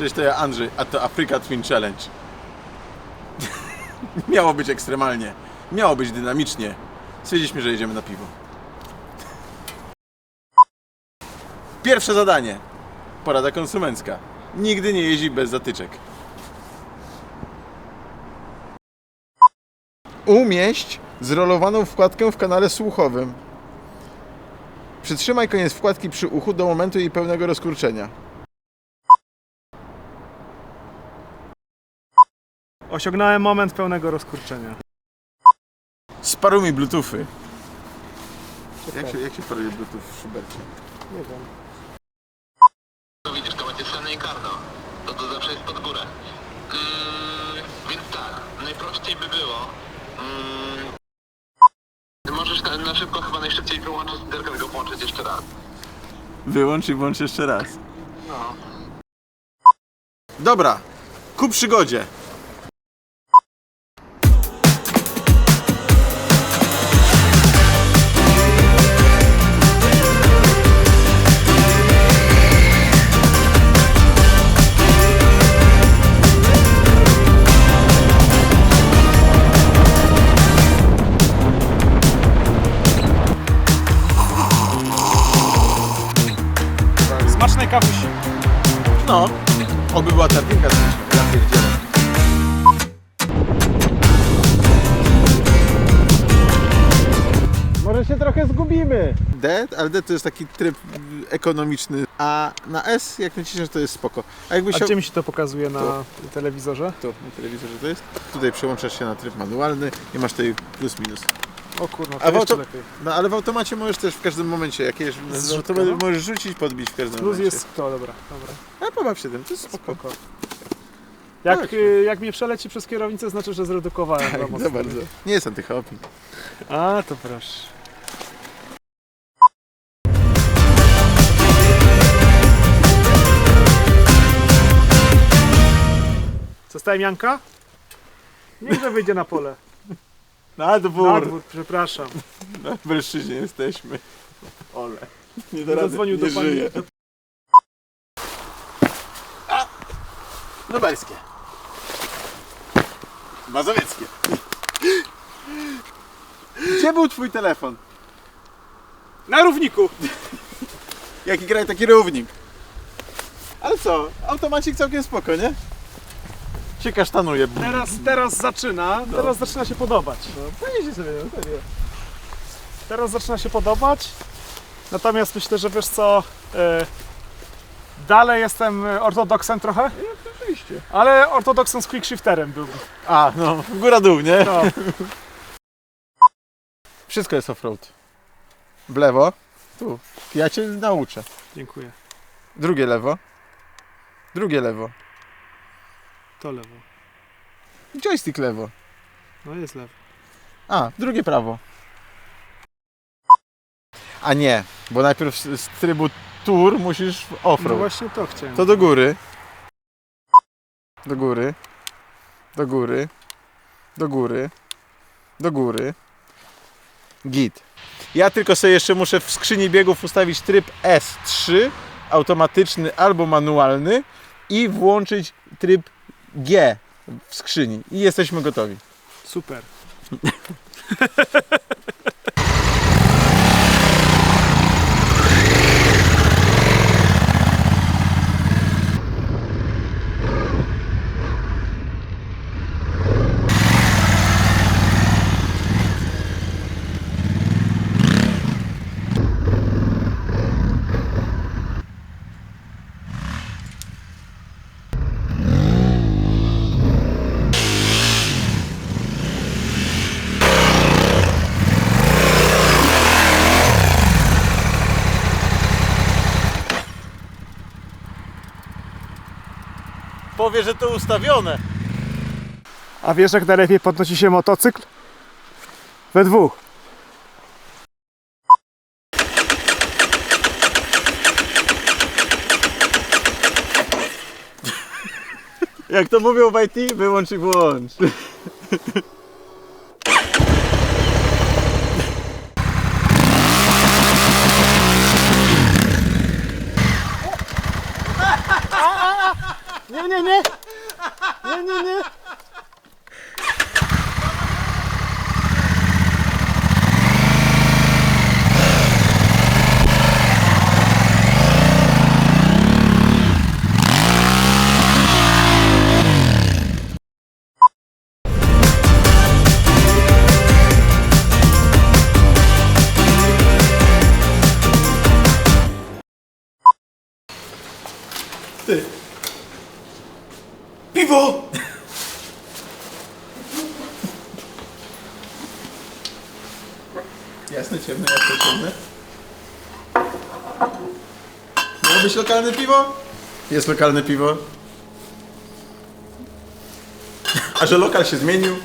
Cześć, to ja Andrzej, a to Africa Twin Challenge. Miało być ekstremalnie. Miało być dynamicznie. Stwierdziliśmy, że jedziemy na piwo. Pierwsze zadanie. Porada konsumencka. Nigdy nie jeździ bez zatyczek. Umieść zrolowaną wkładkę w kanale słuchowym. Przytrzymaj koniec wkładki przy uchu do momentu jej pełnego rozkurczenia. Osiągnąłem moment pełnego rozkurczenia. Sparuj mi bluetoothy. Jak się, jak się paruje bluetooth w Schubercie? Nie wiem. No widzisz, to macie scenę i karno. To to zawsze jest pod górę. Mm, więc tak, najprościej by było. Mm, możesz na, na szybko chyba najszybciej wyłączyć sterkę, go włączyć jeszcze raz. Wyłącz i włącz jeszcze raz. No. Dobra, ku przygodzie. Oby była ta piękna ja pierdzielę. Może się trochę zgubimy. D, ale D to jest taki tryb ekonomiczny, a na S jak naciśniesz to jest spoko. A jakbyś A gdzie mi się to pokazuje na telewizorze? Tu, na telewizorze to jest. Tutaj przełączasz się na tryb manualny i masz tutaj plus minus. O kurwa, A to w jeszcze auto- lepiej. No ale w automacie możesz też w każdym momencie, jak jedziesz na Zrzutka, to no. możesz rzucić, podbić w każdym Plus momencie. jest to, dobra, dobra. A pobaw się tym, to jest spoko. Spoko. Jak, y, jak mnie przeleci przez kierownicę, znaczy, że zredukowałem za Tak, mocno. za bardzo. Nie jest antyhopping. A, to proszę. Co stałem Janka? Niechże wyjdzie na pole. Na Na dwór. dwór, przepraszam. Na Bryszczyźnie jesteśmy. Ole. Nie rady, Zadzwonił nie do pani. żyje. Lubelskie. Mazowieckie. Gdzie był twój telefon? Na równiku! Jaki kraj, taki równik. Ale co, automacik całkiem spoko, nie? Się kasztanuje. Teraz, teraz zaczyna, teraz zaczyna się podobać. Pojedzie sobie, no serio. Teraz zaczyna się podobać. Natomiast myślę, że wiesz co, e, dalej jestem ortodoksem trochę, Oczywiście. ale ortodoksem z quickshifterem był. A, no, góra-dół, nie? No, Wszystko jest offroad. W lewo. Tu. Ja cię nauczę. dziękuję. Drugie lewo. Drugie lewo. To lewo. Joystick lewo. No jest lewo. A, drugie prawo. A nie, bo najpierw z, z trybu tour musisz w No offroad. właśnie to chciałem. To do góry. Do góry. Do góry. Do góry. Do góry. Git. Ja tylko sobie jeszcze muszę w skrzyni biegów ustawić tryb S3, automatyczny albo manualny i włączyć tryb G w skrzyni. I jesteśmy gotowi. Super. Powie, że to ustawione. A wiesz jak najlepiej podnosi się motocykl? We dwóch. Jak to mówią w IT, wyłącz i włącz. Nie, nie, nie! Nie, nie, nie! Piwo! Jasne, ciemne, jasne, ciemne. Miało być lokalne piwo? Jest lokalne piwo. A że lokal się zmienił?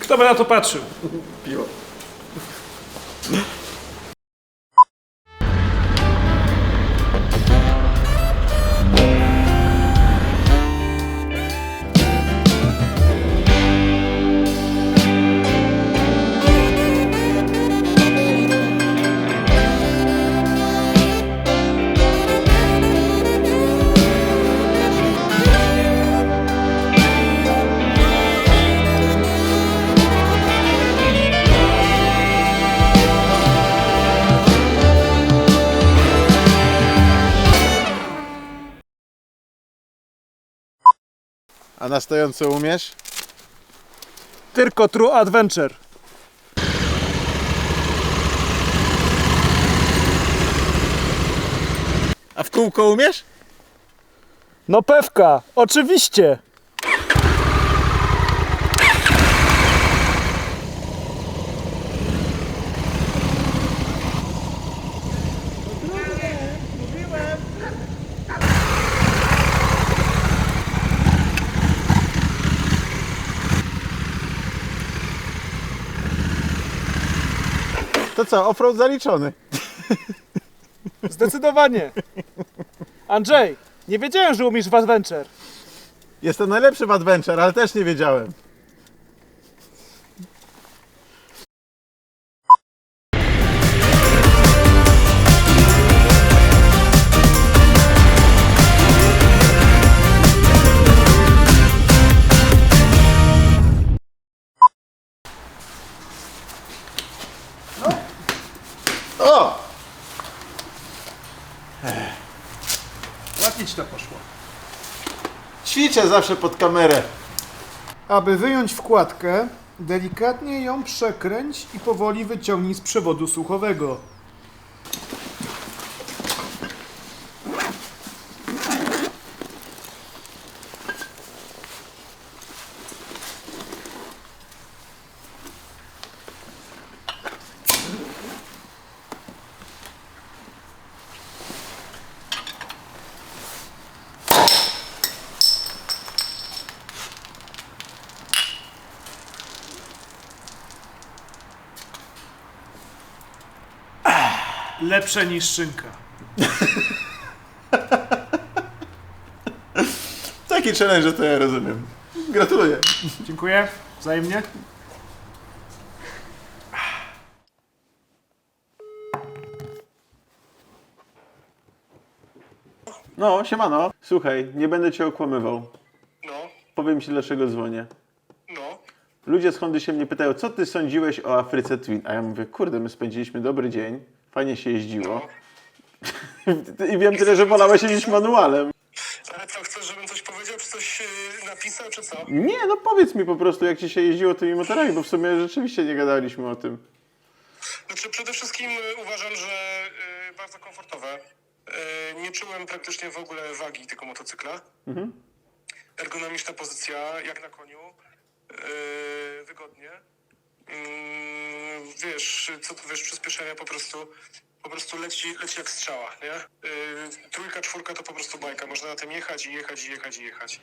Kto by na to patrzył? Piwo. A na stojąco umiesz? Tylko True Adventure. A w kółko umiesz? No pewka, oczywiście. To co, offroad zaliczony. Zdecydowanie. Andrzej, nie wiedziałem, że umiesz w Adventure. Jestem najlepszy w Adventure, ale też nie wiedziałem. O! Ładnie ci to poszło. Ćwiczę zawsze pod kamerę. Aby wyjąć wkładkę, delikatnie ją przekręć i powoli wyciągnij z przewodu słuchowego. Lepsze niż szynka. Taki challenge, to ja rozumiem. Gratuluję. Dziękuję. Wzajemnie. No, siemano. Słuchaj, nie będę cię okłamywał. No, Powiem ci dlaczego dzwonię. no. Ludzie z Hondy się mnie pytają, co ty sądziłeś o Afryce Twin? A ja mówię, kurde, my spędziliśmy dobry dzień, fajnie się jeździło. I wiem tyle, że wolałeś jeździć manualem. Ale co, chcesz, żebym coś powiedział, czy coś yy, napisał, czy co? Nie, no powiedz mi po prostu, jak ci się jeździło tymi motorami, bo w sumie rzeczywiście nie gadaliśmy o tym. Znaczy, przede wszystkim y, uważam, że y, bardzo komfortowe. Y, nie czułem praktycznie w ogóle wagi tego motocykla. Ergonomiczna pozycja, jak na koniu. Y, wygodnie. Mm, wiesz, co tu wiesz, przyspieszenia po prostu po prostu leci, leci jak strzała, nie? Y, trójka, czwórka to po prostu bajka. Można na tym jechać i jechać i jechać i jechać.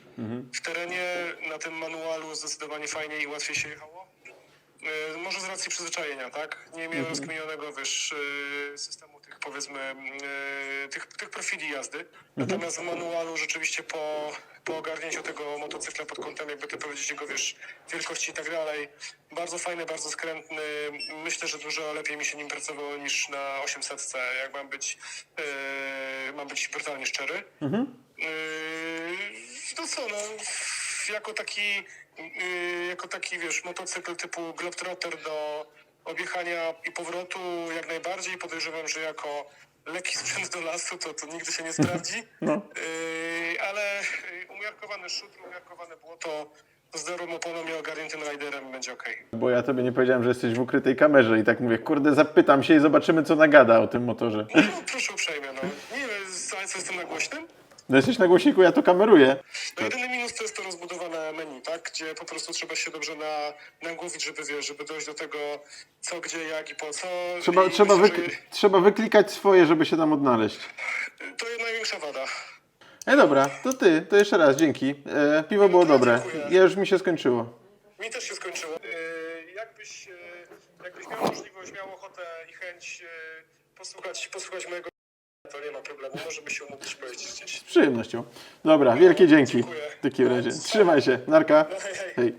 W terenie na tym manualu zdecydowanie fajniej i łatwiej się jechało. Y, Może z racji przyzwyczajenia, tak? Nie miałem rozkminionego, wiesz, y, systemu powiedzmy, y, tych, tych profili jazdy. Natomiast w manualu rzeczywiście po, po ogarnięciu tego motocykla pod kątem, jakby to powiedzieć, jego, wiesz, wielkości i tak dalej, bardzo fajny, bardzo skrętny. Myślę, że dużo lepiej mi się nim pracowało niż na 800, jak mam być, y, mam być brutalnie szczery. Yy, no co, no, jako taki, yy, jako taki, wiesz, motocykl typu Globetrotter do objechania i powrotu jak najbardziej. Podejrzewam, że jako lekki sprzęt do lasu to, to nigdy się nie sprawdzi. No. Yy, ale yy, umiarkowany szutr, umiarkowane błoto z dobrą oponą i ogarniętym riderem będzie okej. Bo ja tobie nie powiedziałem, że jesteś w ukrytej kamerze i tak mówię, kurde, zapytam się i zobaczymy, co nagada o tym motorze. No, proszę uprzejmie, no. Nie wiem, co jestem na głośnym? No jesteś na głośniku, ja to kameruję. No jedyny minus to jest to rozbudowane menu, tak? Gdzie po prostu trzeba się dobrze na, nagłowić, żeby wiesz, żeby dojść do tego co, gdzie, jak i po co. Trzeba, I trzeba, myślę, wykl- trzeba wyklikać swoje, żeby się tam odnaleźć. że To jest największa wada. E dobra, to ty, to jeszcze raz, dzięki. E, piwo było dobre. Dziękuję. Ja już mi się skończyło. Mi też się skończyło. Yy, jakbyś, yy, jakbyś miał możliwość, miał ochotę i chęć yy, posłuchać, posłuchać mojego to nie ma problemu, możemy się umówić pojeździć gdzieś. Z przyjemnością. Dobra, wielkie dzięki. Dziękuję. W takim razie. Trzymaj się. Narka. No. Hej.